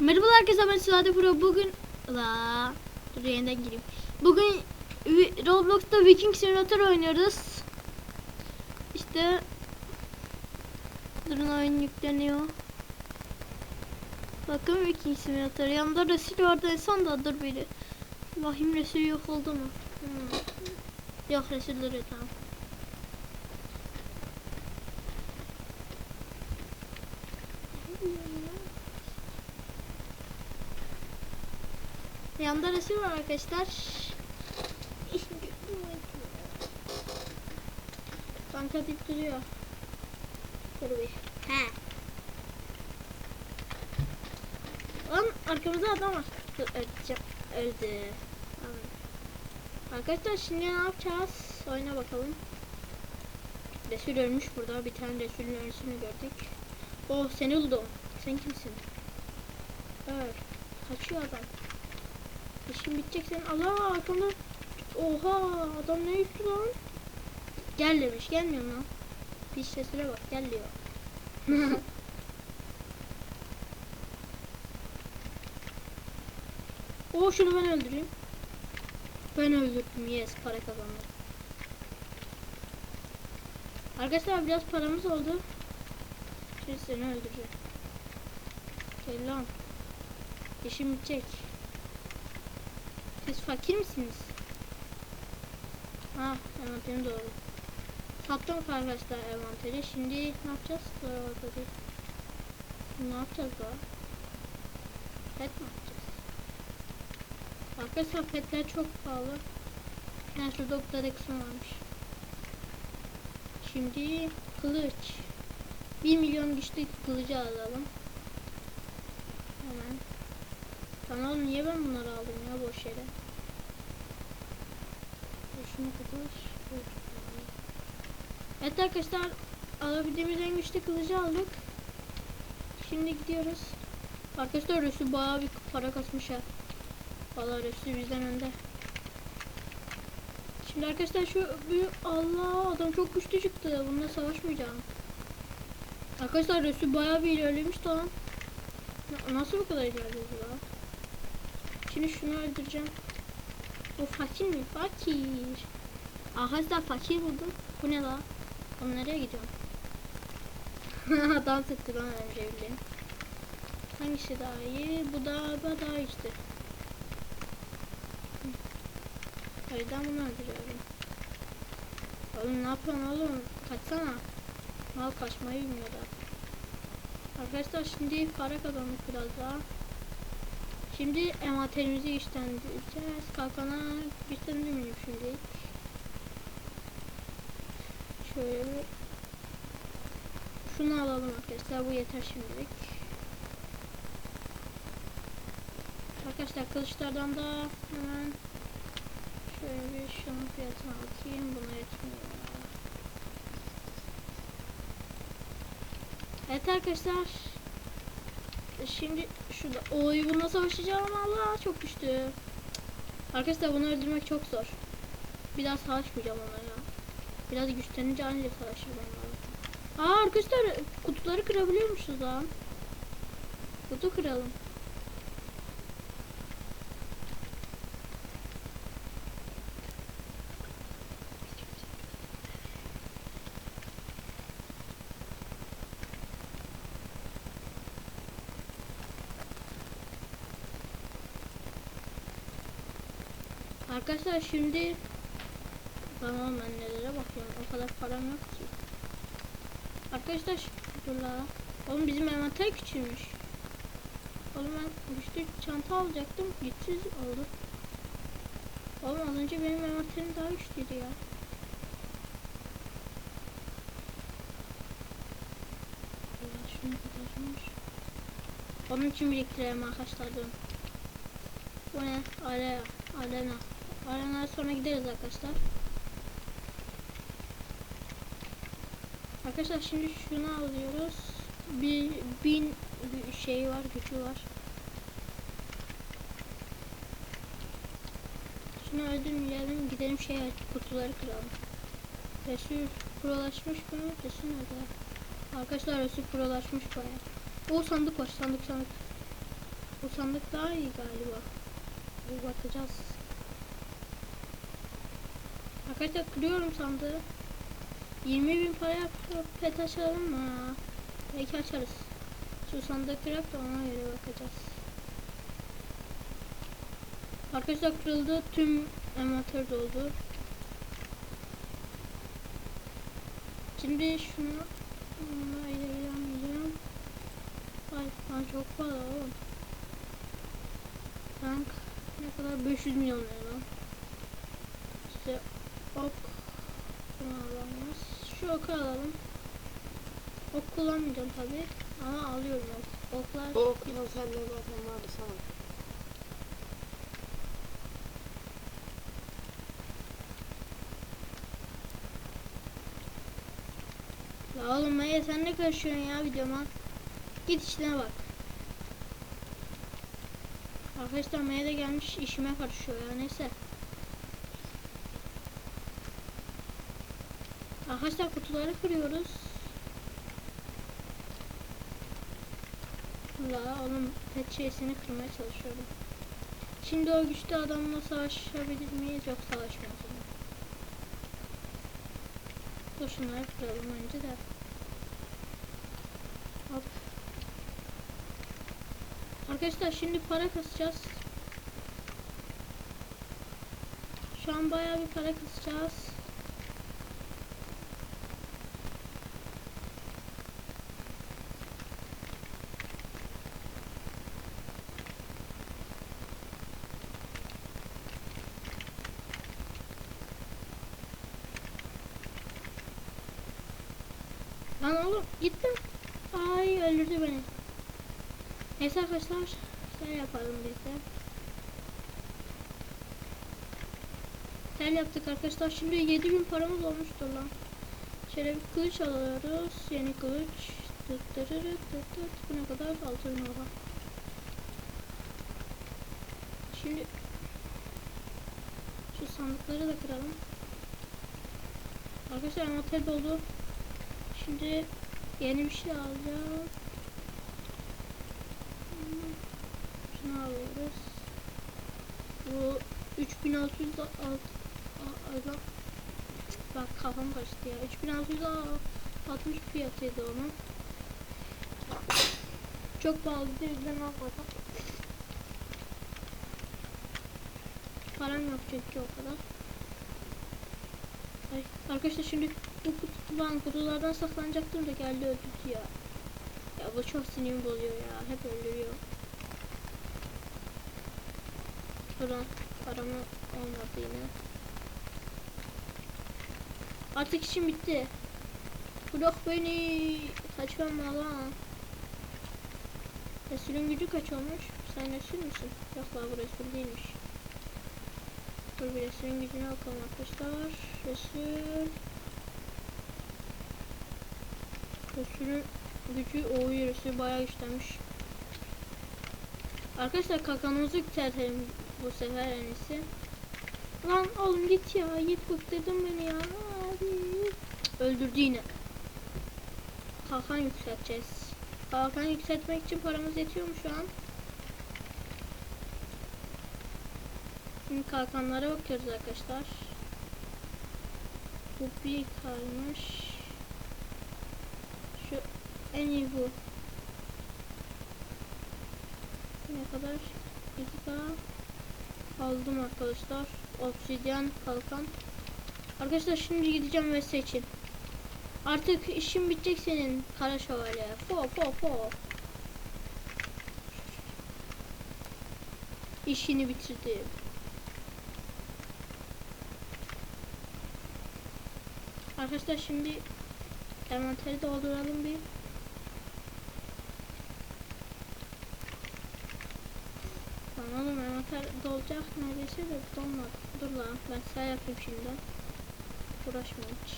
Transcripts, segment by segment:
Merhaba herkese ben Sade Pro. Bugün la dur yeniden gireyim. Bugün Roblox'ta Viking Simulator oynuyoruz. İşte durun oyun yükleniyor. Bakın Viking Simulator. Yanımda Resul vardı en son da dur biri. Vahim Resul yok oldu mu? Hmm. Yok Resul duruyor tamam. Yanında resim var arkadaşlar. Kanka deyip duruyor. Dur bir. He. Lan arkamızda adam var. Dur öleceğim. Öldü. Arkadaşlar şimdi ne yapacağız? Oyuna bakalım. Resul ölmüş burada. Bir tane Resul'ün ölüsünü gördük. Oh seni buldum. Sen kimsin? Öl. Kaçıyor adam. İşin bitecek senin. Allah arkamda. Oha adam ne yüktü lan? Gel demiş. Gelmiyor mu? Piş sesine bak. Gel diyor. Oo şunu ben öldüreyim. Ben öldürdüm. Yes para kazandım. Arkadaşlar biraz paramız oldu. Şimdi seni öldüreceğim. Gel lan. İşim bitecek. Siz fakir misiniz? Ha, envanterim doğru. Sattım arkadaşlar envanteri. Şimdi ne yapacağız? Şimdi ne yapacağız daha? Pet mi yapacağız? Arkadaşlar petler çok pahalı. Yani şurada tane kısım varmış. Şimdi kılıç. 1 milyon güçlü kılıcı alalım. Hemen. Tamam niye ben bunları aldım ya boş yere. Şunu kadar. Evet arkadaşlar alabildiğimiz en güçlü kılıcı aldık. Şimdi gidiyoruz. Arkadaşlar Resul bayağı bir para kasmış ha. Valla Resul bizden önde. Şimdi arkadaşlar şu büyük Allah adam çok güçlü çıktı. Bununla savaşmayacağım. Arkadaşlar Resul bayağı bir ilerlemiş. Na- Nasıl bu kadar ilerledi? Şimdi şunu öldüreceğim. O fakir mi? Fakir. Arkadaşlar fakir buldum. Bu ne la? Oğlum nereye gidiyorsun? Dans etti lan önce bildiğin. Hangisi daha iyi? Bu da bu daha işte. O yüzden bunu öldürüyorum. Oğlum ne yapıyorsun oğlum? Kaçsana. Mal kaçmayı bilmiyor da. Arkadaşlar şimdi para kazandık biraz daha. Şimdi envanterimizi güçlendireceğiz. Kalkana güçlendirmeyeyim şimdi. Şöyle şunu alalım arkadaşlar. Bu yeter şimdilik. Arkadaşlar kılıçlardan da hemen şöyle bir şunun fiyatını atayım. Buna yetmiyor. Evet arkadaşlar. Şimdi şurada oy bununla savaşacağım Allah çok güçlü. Arkadaşlar bunu öldürmek çok zor. Bir daha savaşmayacağım onlarla. Biraz güçlenince anca savaşırım onlarla. Aa arkadaşlar kutuları kırabiliyormuşuz lan. Kutu kıralım. Arkadaşlar şimdi Tamam ben nelere bakıyorum. O kadar param yok ki. Arkadaşlar dur la. Oğlum bizim envanter küçülmüş. Oğlum ben güçlü çanta alacaktım güçsüz oldu. Oğlum az önce benim envanterim daha güçlüydü ya. Şunu kadarmış Onun için biriktireyim arkadaşlar Bu ne? Arena Arena Arena'ya sonra gideriz arkadaşlar Arkadaşlar şimdi şunu alıyoruz. Bir bin şey var, gücü var. Şunu öldürmeyelim, gidelim şey kutuları kıralım. Resul prolaşmış mı? Resul nerede? Arkadaşlar Resul prolaşmış bayağı. O sandık var, sandık sandık. Bu sandık daha iyi galiba. Bir bakacağız. Arkadaşlar kırıyorum sandığı. 20 bin para pet açalım mı? Belki açarız. Şu sandığı kırak da ona göre bakacağız. Arkadaşlar kırıldı. Tüm envanter doldu. Şimdi şunu bunu ilerleyemeyeceğim. Ay lan çok pahalı oğlum. Tank ne kadar 500 milyon lira. İşte ok bunu alamaz. Şu oku alalım. Ok kullanmayacağım tabi ama alıyorum ok. Oklar O konserler zaten vardı sana. Ya oğlum Maya sen ne karışıyorsun ya videoma? Git işine bak. Arkadaşlar Maya da gelmiş işime karışıyor ya neyse. Arkadaşlar kutuları kırıyoruz. La oğlum pet şeysini kırmaya çalışıyorum. Şimdi o güçlü adamla savaşabilir miyiz? Yok savaşmayız. Dur şunları kıralım önce de. Hop. Arkadaşlar şimdi para kasacağız. Şu an bayağı bir para kasacağız. Lan oğlum gittim. Ay öldürdü beni. Neyse arkadaşlar şey yapalım biz de. Tel yaptık arkadaşlar. Şimdi 7000 paramız olmuştur lan. Şöyle bir kılıç alıyoruz. Yeni kılıç. Tıt tıt tıt tıt tıt. Bu ne kadar? 6000 oha. Şimdi şu sandıkları da kıralım. Arkadaşlar envanter doldu. Şimdi yeni bir şey alacağım. Şunu alıyoruz. Bu 3600 alt a- a- Bak kafam kaçtı ya. 3660 fiyatıydı onun. Çok pahalı değil de ne yapalım. Param yok çünkü o kadar. Ay, arkadaşlar şimdi bu kutudan kutulardan saklanacaktım da geldi öldürdü ya. Ya bu çok sinirimi bozuyor ya. Hep öldürüyor. Şuradan paramı olmadı yine. Artık işim bitti. Bırak beni. Kaçmam lan. Resul'ün gücü kaç olmuş? Sen Resul müsün? Yok lan bu Resul değilmiş. Dur bir Resul'ün gücüne bakalım arkadaşlar. Resul. Resul'ün gücü oyu Resul bayağı güçlenmiş. Arkadaşlar kalkanımızı yükseltelim bu sefer en iyisi. Lan oğlum git ya git bıktırdın beni ya. Abi. Öldürdü yine. Kalkan yükselteceğiz. Kalkan yükseltmek için paramız yetiyor mu şu an? Şimdi kalkanlara bakıyoruz arkadaşlar. Bu bir kalmış. Şu en iyi bu. Ne kadar? 2K aldım arkadaşlar. Obsidyen kalkan. Arkadaşlar şimdi gideceğim ve seçin. Artık işin bitecek senin kara şövalye. Fo fo fo. İşini bitirdi. Arkadaşlar şimdi envanteri dolduralım bir. Lan oğlum envanter dolacak neredeyse de dolmadı. Dur lan ben size yapayım şimdi. Uğraşmayayım hiç.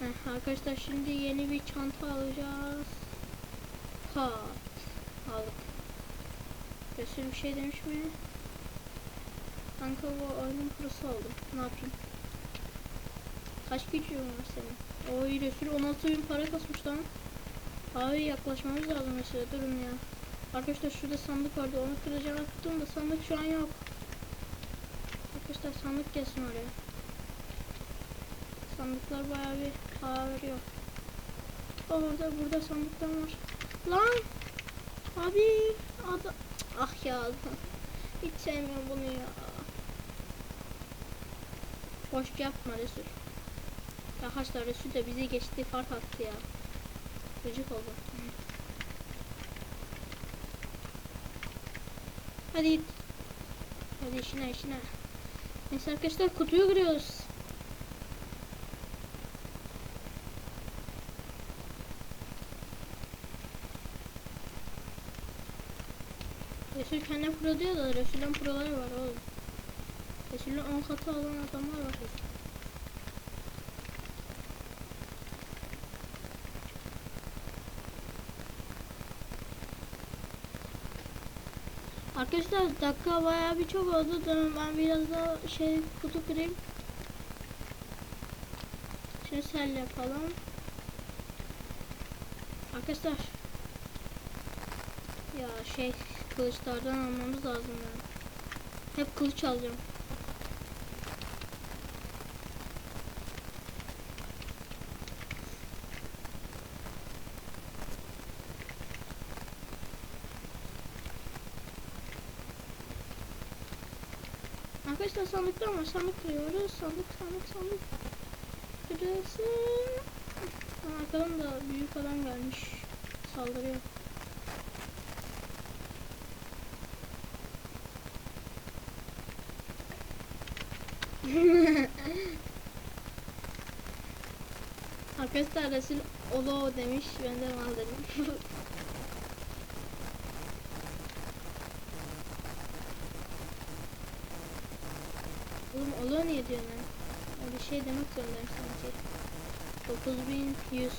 Heh, arkadaşlar şimdi yeni bir çanta alacağız. Kat. Aldık. Resul bir şey demiş mi? Kanka bu oyunun kurusu oldu. Ne yapayım? Kaç gücün var senin? Oy Resul 16 bin para kasmış lan. Abi yaklaşmamız lazım mesela durun ya. Arkadaşlar şurada sandık vardı. Onu kıracağım attım da sandık şu an yok. Arkadaşlar sandık gelsin oraya. Sandıklar bayağı bir para veriyor. Orada burada sandıklar var. Lan! Abi! Ada... Ah ya! Hiç sevmiyorum bunu ya. Boş yapma Resul. Arkadaşlar Resul de bizi geçti fark attı ya. Gıcık oldu. Hadi. Hadi işine işine. Neyse arkadaşlar kutuyu kırıyoruz. Resul kendi pro diyor da Resul'ün proları var oğlum. Resul'ün 10 katı olan adamlar var. Arkadaşlar dakika bayağı bir çok oldu. Ben biraz daha şey kutu kırayım. Şimdi yapalım. Arkadaşlar. Ya şey kılıçlardan almamız lazım yani. Hep kılıç alacağım. Sandıklar var. Sandık kırıyoruz. Sandık sandık sandık. Kırılsın. Arkadan da büyük adam gelmiş. Saldırıyor. Arkadaşlar Resul Olo demiş. Ben de mal dedim. ediyorum bir şey demek zorundayım sanki. 9100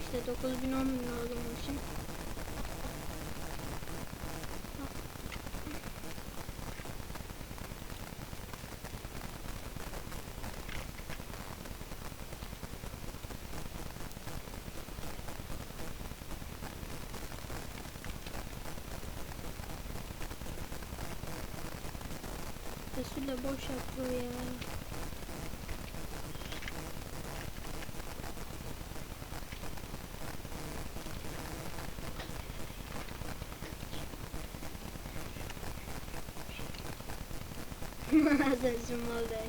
işte 9010 olduğum için Fasulye boş yapıyor ya. Sensin mal der.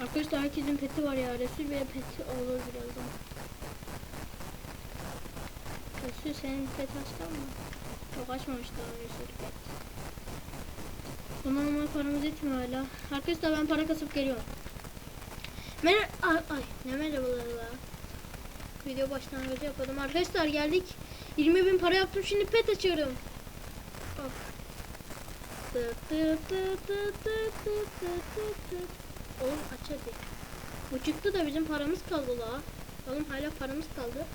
Arkadaşlar herkesin peti var ya. Resul ve peti olur birazdan. Resul senin pet açtın mı? Yok açmamış daha Resul pet. Aman aman paramız yetmiyor hala. Arkadaşlar ben para kasıp geliyorum. Mer ay, ay ne merhabalar la. Video başlangıcı yapalım. Arkadaşlar geldik. 20 bin para yaptım şimdi pet açıyorum. Of. Oğlum aç hadi. Bu çıktı da bizim paramız kaldı la. Oğlum hala paramız kaldı.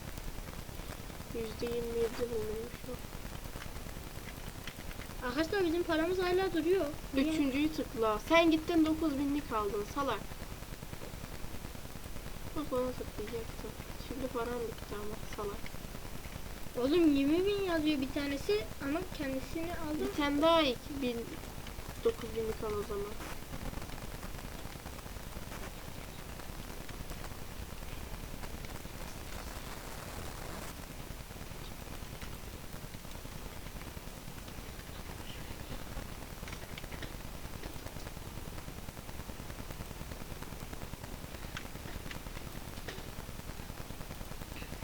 %27 bulmuş. Arkadaşlar bizim paramız hala duruyor. Niye? Üçüncüyü tıkla. Sen gittin 9000'lik aldın salak. Bak ona tıklayacaktın. Şimdi paran bitti ama salak. Oğlum 20 bin yazıyor bir tanesi ama kendisini aldım. Bir tane daha 2000 9000'lik al o zaman.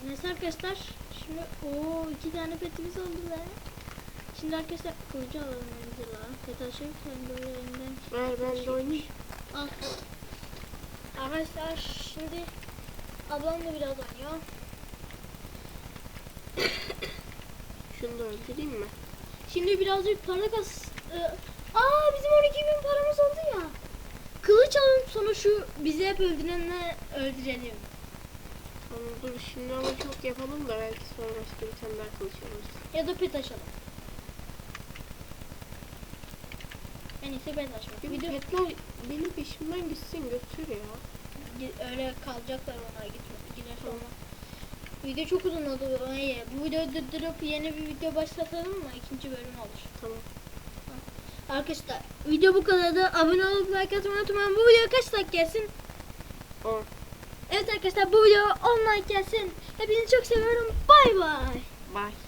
Neyse arkadaşlar. Şimdi o iki tane petimiz oldu be. Şimdi arkadaşlar kılıcı alalım önce la. Pet açayım sen böyle elinden. Ver ben de oynayayım. Al. Arkadaşlar şimdi ablam da biraz oynuyor. Şunu da öldüreyim mi? Şimdi birazcık para kas... Ee, Aa bizim 12 bin paramız oldu ya. Kılıç alalım sonra şu bizi hep öldürenle öldürelim. Tamam dur şimdi ama çok yapalım da belki sonra başka bir tane daha kılıç. Ya da pet açalım. En iyisi pet açmak. Bir, bir de petler benim peşimden gitsin götür ya. Öyle kalacaklar onlar gitmez. Gider sonra. Video çok uzun oldu. Öyle. Bu videoyu durdurup yeni bir video başlatalım mı? İkinci bölüm olur. Tamam. Arkadaşlar video bu kadardı. Abone olup like atmayı unutmayın. Bu video kaç like gelsin? 10. Evet arkadaşlar bu video 10 like gelsin. Hepinizi çok seviyorum. Bay bay. Bye.